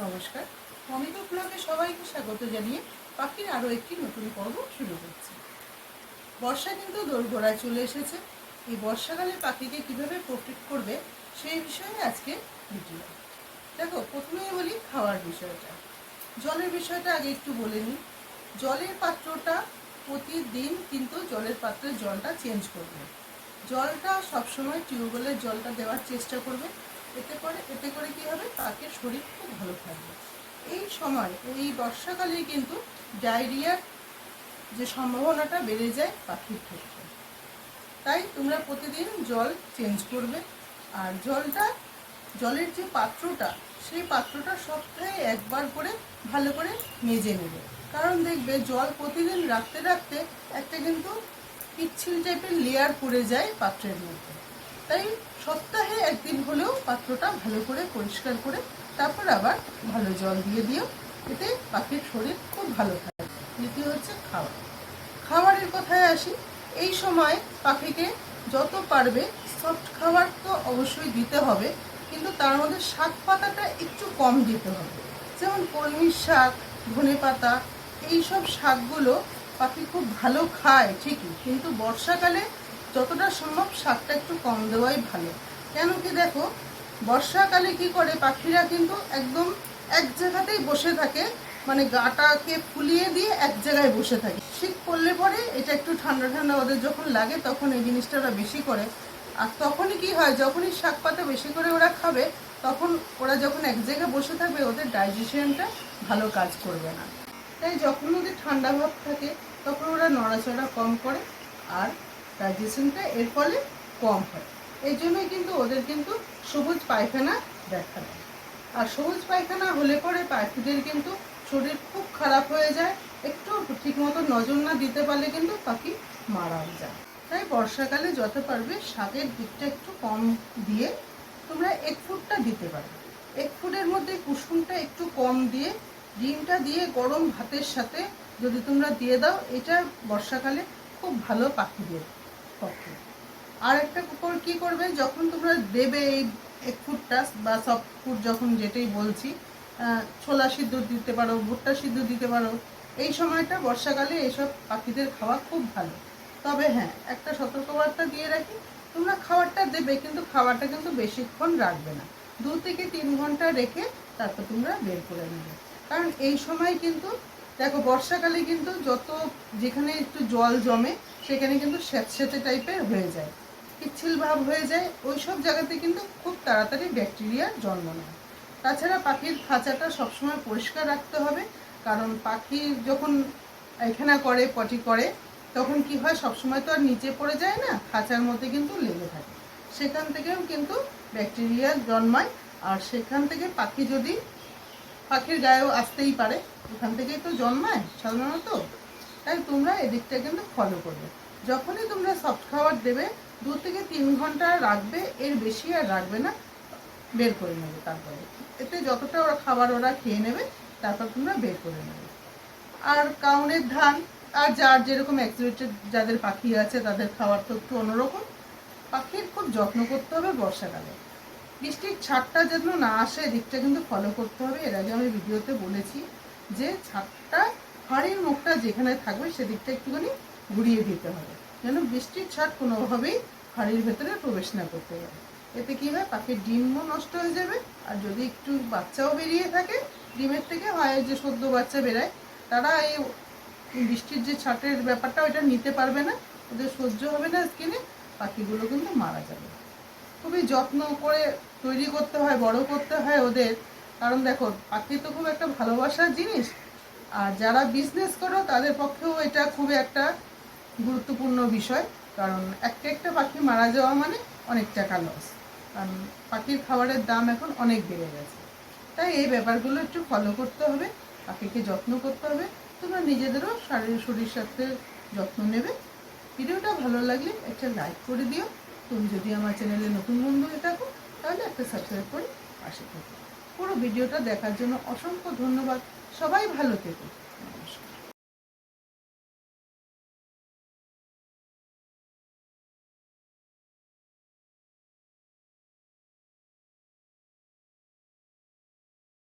নমস্কার। অমিত ব্লগে সবাইকে স্বাগত জানিয়ে পাখির আরও একটি নতুন পর্ব শুরু করছি। বর্ষা কিন্তু দোরগোড়ায় চলে এসেছে। এই বর্ষাকালে পাখিকে কীভাবে প্রোটেক্ট করবে সেই বিষয়ে আজকে ভিডিও দেখো, প্রথমেই বলি খাওয়ার বিষয়টা। জলের বিষয়টা আগে একটু বলে নিই। জলের পাত্রটা প্রতিদিন কিন্তু জলের পাত্রের জলটা চেঞ্জ করবে। জলটা সবসময় টিউবওয়েলের জলটা দেওয়ার চেষ্টা করবে। এতে করে এতে করে কি হবে? তাকে শরীর খুব ভালো থাকবে। এই সময়, এই বর্ষাকালে কিন্তু ডায়রিয়ার যে সম্ভাবনাটা বেড়ে যায় পাখির ক্ষেত্রে। তাই তোমরা প্রতিদিন জল চেঞ্জ করবে। আর জলটা, জলের যে পাত্রটা, সেই পাত্রটা সপ্তাহে একবার করে ভালো করে মেজে নেবে। কারণ দেখবে জল প্রতিদিন রাখতে রাখতে একটা কিন্তু পিচ্ছিল টাইপের লেয়ার পড়ে যায় পাত্রের মধ্যে। তাই সপ্তাহে একদিন হলেও পাত্রটা ভালো করে পরিষ্কার করে তারপর আবার ভালো জল দিয়ে দিও। এতে পাখির শরীর খুব ভালো থাকে। দ্বিতীয় হচ্ছে খাবার খাবারের কথায় আসি। এই সময় পাখিকে যত পারবে সফট খাবার তো অবশ্যই দিতে হবে, কিন্তু তার মধ্যে শাক পাতাটা একটু কম দিতে হবে। যেমন কলমির শাক, ধনে পাতা, এইসব শাকগুলো পাখি খুব ভালো খায় ঠিকই, কিন্তু বর্ষাকালে যতটা সম্ভব শাকটা একটু কম দেওয়াই ভালো। কেন কি দেখো, বর্ষাকালে কি করে, পাখিরা কিন্তু একদম এক জায়গাতেই বসে থাকে মানে গাটাকে ফুলিয়ে দিয়ে এক জায়গায় বসে থাকে। শীত পড়লে পরে এটা একটু ঠান্ডা ঠান্ডা ওদের যখন লাগে, তখন এই জিনিসটা ওরা বেশি করে। আর তখনই কি হয়, যখনই শাক পাতা বেশি করে ওরা খাবে, তখন ওরা যখন এক জায়গায় বসে থাকবে, ওদের ডাইজেশনটা ভালো কাজ করবে না। তাই যখন ওদের ঠান্ডা ভাব থাকে, তখন ওরা নড়াচড়া কম করে, আর ডাইজেশনটা এর ফলে কম হয়। এই জন্যই কিন্তু ওদের কিন্তু সবুজ পায়খানা দেখা দেয় আর সবুজ পায়খানা হলে পরে পাখিদের কিন্তু শরীর খুব খারাপ হয়ে যায়। একটু ঠিক মতো নজর না দিতে পারলে কিন্তু পাখি মারাও যায়। তাই বর্ষাকালে যত পারবে শাকের দিকটা একটু কম দিয়ে তোমরা এক ফুটটা দিতে পারো। এক ফুটের মধ্যে কুসুমটা একটু কম দিয়ে, ডিমটা দিয়ে গরম ভাতের সাথে যদি তোমরা দিয়ে দাও, এটা বর্ষাকালে খুব ভালো পাখিদের পক্ষে আর একটা কুকুর কি করবে? যখন তোমরা দেবে এই এক ফুটটা বা সব ফুট যখন যেটাই বলছি ছোলা সিদ্ধ দিতে পারো, ভুট্টা সিদ্ধ দিতে পারো, এই সময়টা বর্ষাকালে এইসব পাখিদের খাওয়া খুব ভালো। তবে হ্যাঁ একটা সতর্কবার্তা দিয়ে রাখি, তোমরা খাবারটা দেবে কিন্তু খাবারটা কিন্তু বেশিক্ষণ রাখবে না। দু থেকে তিন ঘণ্টা রেখে তারপর তোমরা বের করে নেবে। কারণ এই সময় কিন্তু দেখো, বর্ষাকালে কিন্তু যত যেখানে একটু জল জমে, সেখানে কিন্তু স্যাঁতস্যাঁতে টাইপের হয়ে যায়। পিচ্ছিল ভাব হয়ে যায় ওই সব জায়গাতে কিন্তু খুব তাড়াতাড়ি ব্যাকটেরিয়া জন্ম নেয়। তাছাড়া পাখির খাঁচাটা সবসময় পরিষ্কার রাখতে হবে, কারণ পাখি যখন এখানা করে, পটি করে, তখন কি হয়, সবসময় তো আর নিচে পড়ে যায় না, খাঁচার মধ্যে কিন্তু লেগে থাকে। সেখান থেকেও কিন্তু ব্যাকটেরিয়া জন্মায়, আর সেখান থেকে পাখি যদি, পাখির গায়েও আসতেই পারে ওখান থেকেই তো জন্মায় সাধারণত। তাই তোমরা এদিকটা কিন্তু ফলো করবে। যখনই তোমরা সফট খাবার দেবে, দু থেকে তিন ঘণ্টা রাখবে, এর বেশি আর রাখবে না, বের করে নেবে তারপরে। এতে যতটা ওরা খাবার ওরা খেয়ে নেবে, তারপর তোমরা বের করে নেবে। আর কাউনের ধান, আর যার যেরকম অ্যাক্সিডেন্টেড যাদের পাখি আছে, তাদের খাবার তো একটু অন্যরকম। পাখির খুব যত্ন করতে হবে বর্ষাকালে। বৃষ্টির ছাদটা যেন না আসে, এদিকটা কিন্তু ফলো করতে হবে। এর আগে আমি ভিডিওতে বলেছি যে ছাদটা হাড়ির মুখটা যেখানে থাকবে সেদিকটা একটুখানি ঘুরিয়ে দিতে হবে। যেন বৃষ্টির ছাদ কোনোভাবেই হাড়ির ভেতরে প্রবেশ না করতে পারে। এতে কি হয়? পাখির ডিমও নষ্ট হয়ে যাবে। আর যদি একটু বাচ্চাও বেরিয়ে থাকে, ডিমের থেকে হয় যে সদ্য বাচ্চা বেরায়, তারা এই বৃষ্টির যে ছাটের ব্যাপারটা, ওইটা নিতে পারবে না। ওদের সহ্য হবে না স্কিনে। পাখিগুলো কিন্তু মারা যাবে। খুবই যত্ন করে তৈরি করতে হয়, বড় করতে হয় ওদের। কারণ দেখো, পাখি তো খুব একটা ভালোবাসার জিনিস, আর যারা বিজনেস করো, তাদের পক্ষেও এটা খুব একটা গুরুত্বপূর্ণ বিষয়, কারণ একটা একটা পাখি মারা যাওয়া মানে অনেক টাকা লস কারণ পাখির খাবারের দাম এখন অনেক বেড়ে গেছে। তাই এই ব্যাপারগুলো একটু ফলো করতে হবে, পাখিকে যত্ন করতে হবে, তোমরা নিজেদেরও শারীরিক শরীর স্বাস্থ্যের যত্ন নেবে। ভিডিওটা ভালো লাগলে একটা লাইক করে দিও। তুমি যদি আমার চ্যানেলে নতুন বন্ধু হয়ে থাকো, তাহলে একটা সাবস্ক্রাইব করে পাশে থাকো। পুরো ভিডিওটা দেখার জন্য অসংখ্য ধন্যবাদ। সবাই ভালো থেকো।